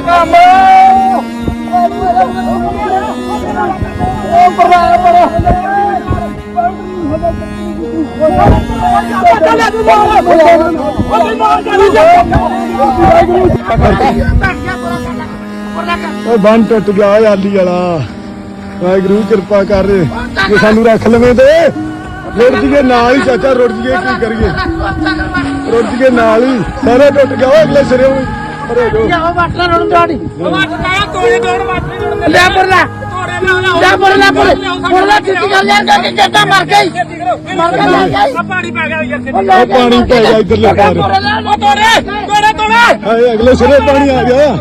ਕੰਮ। ਉਹ ਬਰਾ ਬੰਨ ਟੁੱਟ ਗਿਆ ਓਏ ਆਲੀ ਵਾਲਾ। ਵਾਹਿਗੁਰੂ ਕਿਰਪਾ ਕਰ। ਜੇ ਸਾਨੂੰ ਰੱਖ ਲਵੇਂ ਤੇ, ਰੁੜ ਜੀਏ ਨਾਲ ਹੀ ਚਾਚਾ, ਰੁੜ ਜੀਏ ਕੀ ਕਰੀਏ? ਰੁੜ ਜੀਏ ਨਾਲ ਹੀ। ਸਾਰੇ ਟੁੱਟ ਗਿਆ ਓਏ, ਅਗਲੇ ਸਿਰੇ ਹੋਈ ਅਰੇ ਜੋ। ਲੈ ਬਰਲਾ ਲੈ ਬਰਲਾ ਬਰਲਾ ਕਿੱਥੇ ਗੱਲ ਯਾਰ ਕਿ ਜੱਟਾ ਮਰ ਗਈ। ਮਰ ਗਈ। ਪਾਣੀ ਪੈ ਗਿਆ ਯਾਰ ਉਹ ਪਾਣੀ ਪੈ ਗਿਆ ਇੱਧਰ ਲੈ ਪਾਰ ਉਹ ਤੋੜੇ ਤੋੜੇ ਤੋੜੇ। ਹਾਏ ਅਗਲੇ ਸਿਰੇ ਪਾਣੀ ਆ ਗਿਆ।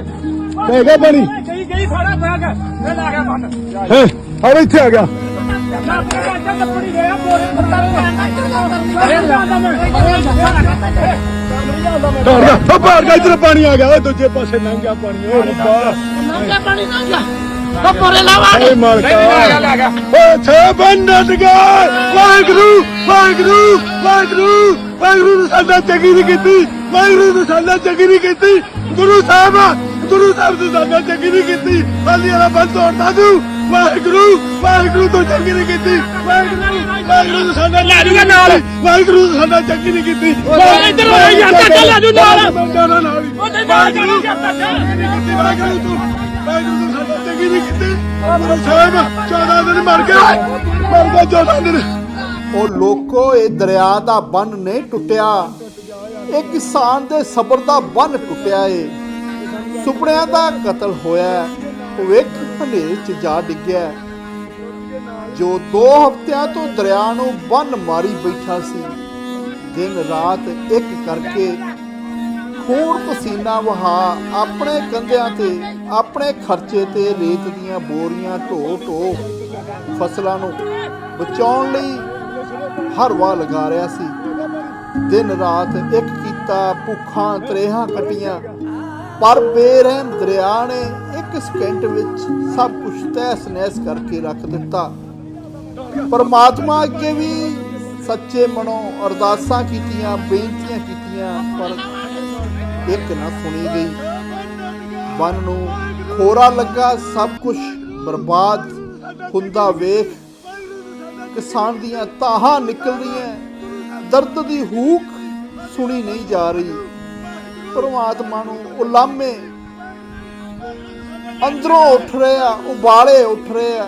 ਪੈ ਗਿਆ ਪਾਣੀ? ਗਈ ਗਈ ਸਾਰਾ ਬੈਗ ਇਹ ਲਾ ਗਿਆ ਬੰਨ। ਹੈ ਇੱਥੇ ਆ ਗਿਆ। ਲੱਪੜੀ ਗਿਆ ਬੋਰੇ ਡਰ ਗਿਆ ਉਹ ਬਾਹਰ ਗਿਆ ਇੱਧਰ ਪਾਣੀ ਆ ਗਿਆ। ਓਏ ਦੂਜੇ ਪਾਸੇ ਲੰਘ ਗਿਆ ਪਾਣੀ। ਓਏ ਰੱਬਾ। ਨੰਗਾ ਪਾਣੀ ਨੰਗਾ ਉਹ ਬੋਰੇ ਲਾਵਾ ਓਏ ਮਾਲਕਾ। ਓਏ ਛੇ ਬੰਦਤ ਗਏ ਵਾਹਿਗੁਰੂ ਵਾਹਿਗੁਰੂ ਵਾਹਿਗੁਰੂ। ਵਾਹਿਗੁਰੂ ਨੇ ਸਾਡਾ ਚੰਗੀ ਨਹੀਂ ਕੀਤੀ। ਵਾਹਿਗੁਰੂ ਨੇ ਸਾਡਾ ਚੰਗੀ ਨਹੀਂ ਕੀਤੀ। ਗੁਰੂ ਸਾਹਿਬ ਗੁਰੂ ਸਾਹਿਬ ਨੇ ਸਾਡਾ ਚੰਗੀ ਨਹੀਂ ਕੀਤੀ। ਹਾਲੀ ਵਾਲਾ ਬੰਦ ਤੋੜਦਾ ਤੂੰ। ਵਾਹਿਗੁਰੂ ਵਾਹਿਗੁਰੂ ਤੋਂ ਚੰਗੀ ਨਹੀਂ ਕੀਤੀ। ਵਾਹਿਗੁਰੂ ਵਾਹਿਗੁਰੂ ਸਾਡਾ ਲੈ ਜੂਗਾ ਨਾਲ। ਵਾਹਿਗੁਰੂ ਨੇ ਸਾਡਾ ਚੰਗੀ ਨਹੀਂ ਕੀਤੀ। ਇੱਧਰ ਆ ਯਾਰ, ਚਾਚਾ ਲੈ ਜੂ ਨਾਲ। ਹੀ। ਉਹਦੇ ਨਾਲ ਕੀਤੀ। ਵਾਹਿਗੁਰੂ ਤੂੰ ਵਾਹਿਗੁਰੂ ਸਾਡਾ ਚੰਗੀ ਨਹੀਂ ਕੀਤੀ। ਗੁਰੂ ਸਾਹਿਬ 14 ਦਿਨ ਮਰ ਗਏ ਮਰ ਗਏ 14 ਦਿਨ। ਉਹ ਲੋਕੋ ਇਹ ਦਰਿਆ ਦਾ ਬੰਨ ਨਹੀਂ ਟੁੱਟਿਆ। ਇਹ ਕਿਸਾਨ ਦੇ ਸਬਰ ਦਾ ਬੰਨ ਟੁੱਟਿਆ ਏ। ਸੁਪਨਿਆਂ ਦਾ ਕਤਲ ਹੋਇਆ। ਹੈ। ਭਵਿੱਖ ਹਨੇਰੇ 'ਚ ਜਾ ਡਿੱਗਿਆ। ਜੋ ਦੋ ਹਫ਼ਤਿਆਂ ਤੋਂ ਦਰਿਆ ਨੂੰ ਬੰਨ ਮਾਰੀ ਬੈਠਾ ਸੀ, ਦਿਨ ਰਾਤ ਇੱਕ ਕਰਕੇ ਖੂਨ ਪਸੀਨਾ ਵਹਾ ਆਪਣੇ ਕੰਧਿਆਂ ਤੇ, ਆਪਣੇ ਖਰਚੇ ਤੇ ਰੇਤ ਦੀਆਂ ਬੋਰੀਆਂ ਢੋ ਢੋ ਫਸਲਾਂ ਨੂੰ ਬਚਾਉਣ ਲਈ ਹਰ ਵਾਹ ਲਗਾ ਰਿਹਾ ਸੀ। ਦਿਨ ਰਾਤ ਇੱਕ ਕੀਤਾ ਭੁੱਖਾਂ ਤਰੇਹਾਂ ਕਟੀਆਂ, ਪਰ ਬੇਰਹਿਮ ਦਰਿਆ ਨੇ ਸਕਿੰਟ ਵਿੱਚ ਸਭ ਕੁਝ ਤਹਿਸ ਨਹਿਸ ਕਰਕੇ ਰੱਖ ਦਿੱਤਾ। ਪਰਮਾਤਮਾ ਅੱਗੇ ਵੀ ਸੱਚੇ ਮਨੋਂ ਅਰਦਾਸਾਂ ਕੀਤੀਆਂ, ਬੇਨਤੀਆਂ ਕੀਤੀਆਂ, ਪਰ ਇੱਕ ਨਾ ਸੁਣੀ ਗਈ। ਮਨ ਨੂੰ ਖੋਰਾ ਲੱਗਾ, ਸਭ ਕੁਝ ਬਰਬਾਦ ਹੁੰਦਾ ਵੇਖ। ਕਿਸਾਨ ਦੀਆਂ ਤਾਹਾਂ ਨਿਕਲ ਰਹੀਆਂ ਦਰਦ ਦੀ ਹੂਕ ਸੁਣੀ ਨਹੀਂ ਜਾ ਰਹੀ। ਪਰਮਾਤਮਾ ਨੂੰ ਉਲਾਮੇ ਅੰਦਰੋਂ ਉੱਠ ਰਹੇ ਆ, ਉਬਾਲੇ ਉੱਠ ਰਹੇ ਆ।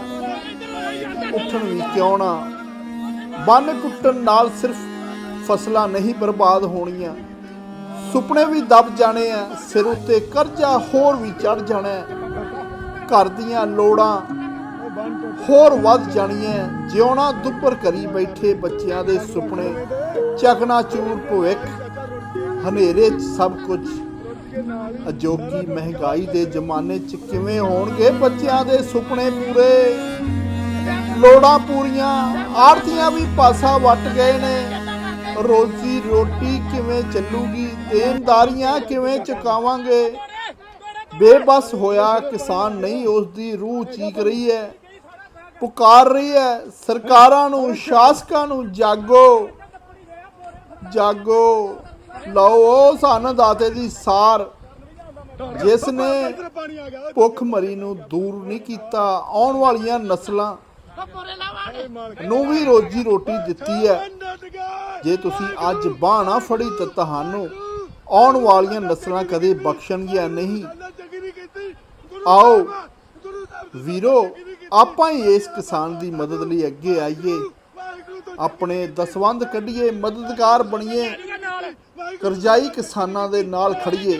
ਉੱਠਣ ਵੀ ਕਿਉਂ ਨਾ? ਬੰਨ ਟੁੱਟਣ ਨਾਲ ਸਿਰਫ ਫਸਲਾਂ ਨਹੀਂ ਬਰਬਾਦ ਹੋਣੀਆਂ। ਸੁਪਨੇ ਵੀ ਦਬ ਜਾਣੇ ਆ, ਸਿਰ ਉੱਤੇ ਕਰਜ਼ਾ ਹੋਰ ਵੀ ਚੜ ਜਾਣਾ ਘਰ ਦੀਆਂ ਲੋੜਾਂ ਹੋਰ ਵੱਧ ਜਾਣੀਆਂ ਜਿਉਣਾ ਦੁੱਪਰ ਕਰੀ ਬੈਠੇ ਬੱਚਿਆਂ ਦੇ ਸੁਪਨੇ ਚਕਨਾ ਚੂਰ ਭਵਿੱਖ, ਹਨੇਰੇ 'ਚ ਸਭ ਕੁਝ ਅਜੋਕੀ ਮਹਿੰਗਾਈ ਦੇ ਜ਼ਮਾਨੇ 'ਚ ਕਿਵੇਂ ਹੋਣਗੇ ਬੱਚਿਆਂ ਦੇ ਸੁਪਨੇ ਪੂਰੇ? ਲੋੜਾਂ ਪੂਰੀਆਂ ਆਰਤੀਆਂ ਵੀ ਪਾਸਾ ਵੱਟ ਗਏ ਨੇ। ਰੋਜ਼ੀ ਰੋਟੀ ਕਿਵੇਂ ਚੱਲੂਗੀ, ਦੇਣਦਾਰੀਆਂ ਕਿਵੇਂ ਚੁਕਾਵਾਂਗੇ? ਬੇਬਸ ਹੋਇਆ ਕਿਸਾਨ ਨਹੀਂ ਉਸ ਦੀ ਰੂਹ ਚੀਕ ਰਹੀ ਹੈ। ਪੁਕਾਰ ਰਹੀ ਹੈ, ਸਰਕਾਰਾਂ ਨੂੰ, ਸ਼ਾਸਕਾਂ ਨੂੰ, ਜਾਗੋ। ਜਾਗੋ। ਲਓ, ਉਹ ਦਾਤੇ ਦੀ ਸਾਰ। ਜਿਸ ਨੇ ਭੁੱਖ ਮਰੀ ਨੂੰ ਦੂਰ ਨਹੀਂ ਕੀਤਾ, ਆਉਣ ਵਾਲੀਆਂ ਨਸਲਾਂ ਨੂੰ ਵੀ ਰੋਜੀ ਰੋਟੀ ਦਿੱਤੀ ਹੈ। ਜੇ ਤੁਸੀਂ ਅੱਜ ਬਾਹ ਨਾ ਫੜੀ ਤਾਂ ਤੁਹਾਨੂੰ ਆਉਣ ਵਾਲੀਆਂ ਨਸਲਾਂ ਕਦੇ ਬਖਸ਼ਣਗੀਆਂ ਨਹੀਂ। ਆਓ ਵੀਰੋ, ਆਪਾਂ ਹੀ ਇਸ ਕਿਸਾਨ ਦੀ ਮਦਦ ਲਈ ਅੱਗੇ ਆਈਏ। ਆਪਣੇ ਦਸਵੰਧ ਕੱਢੀਏ, ਮਦਦਗਾਰ ਬਣੀਏ। ਕਰਜ਼ਾਈ ਕਿਸਾਨਾਂ ਦੇ ਨਾਲ ਖੜੀਏ